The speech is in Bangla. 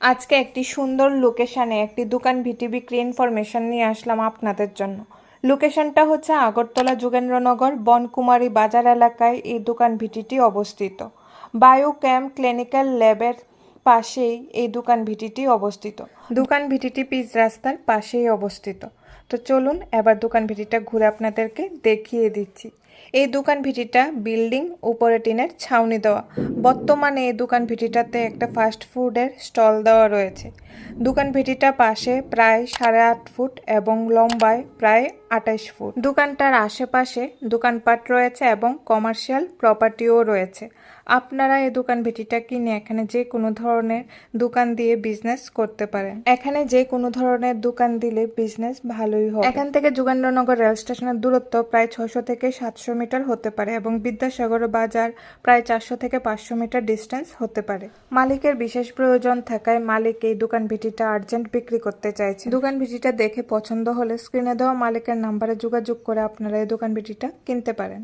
আজকে একটি সুন্দর লোকেশানে একটি দোকান ভিটি বিক্রি ইনফরমেশন নিয়ে আসলাম আপনাদের জন্য। লোকেশনটা হচ্ছে আগরতলা যোগেন্দ্রনগর, বনকুমারী বাজার এলাকায় এই দোকান ভিটিটি অবস্থিত। বায়ো ক্যাম্প ক্লিনিক্যাল ল্যাবের পাশেই এই দোকান ভিটিটি অবস্থিত। দোকান ভিটিটি পিচ রাস্তার পাশেই অবস্থিত। তো চলুন এবার দোকান ভিটিটা ঘুরে আপনাদেরকে দেখিয়ে দিচ্ছি। এই দোকান ভিটিটা বিল্ডিং, উপরে টিনের ছাউনি দেওয়া। বর্তমানে এই দোকান ভিটিটাতে একটা ফাস্ট ফুডের স্টল দেওয়া রয়েছে। দোকান ভিটিটা পাশে প্রায় সাড়ে আট ফুট এবং লম্বায় প্রায় আঠাশ ফুট। দোকানটার আশেপাশে দোকানপাট রয়েছে এবং কমার্শিয়াল প্রপার্টিও রয়েছে। আপনারা এই দোকান ভিটিটা কিনে এখানে যে কোনো ধরনের দোকান দিয়ে বিজনেস করতে পারেন। এখানে যে কোনো ধরনের দোকান দিলে বিজনেস ভালোই হবে। এখান থেকে যুগান্ডনগর রেল স্টেশনের দূরত্ব প্রায় ছশো থেকে সাতশো মিটার হতে পারে এবং বিদ্যাসাগর বাজার প্রায় চারশো থেকে পাঁচশো মিটার ডিস্টেন্স হতে পারে। মালিকের বিশেষ প্রয়োজন থাকায় মালিক এই দোকান ভিটিটা আর্জেন্ট বিক্রি করতে চাইছে। দোকান ভিটিটা দেখে পছন্দ হলে স্ক্রিনে দেওয়া মালিকের নাম্বারে যোগাযোগ করে আপনারা এই দোকান ভিটিটা কিনতে পারেন।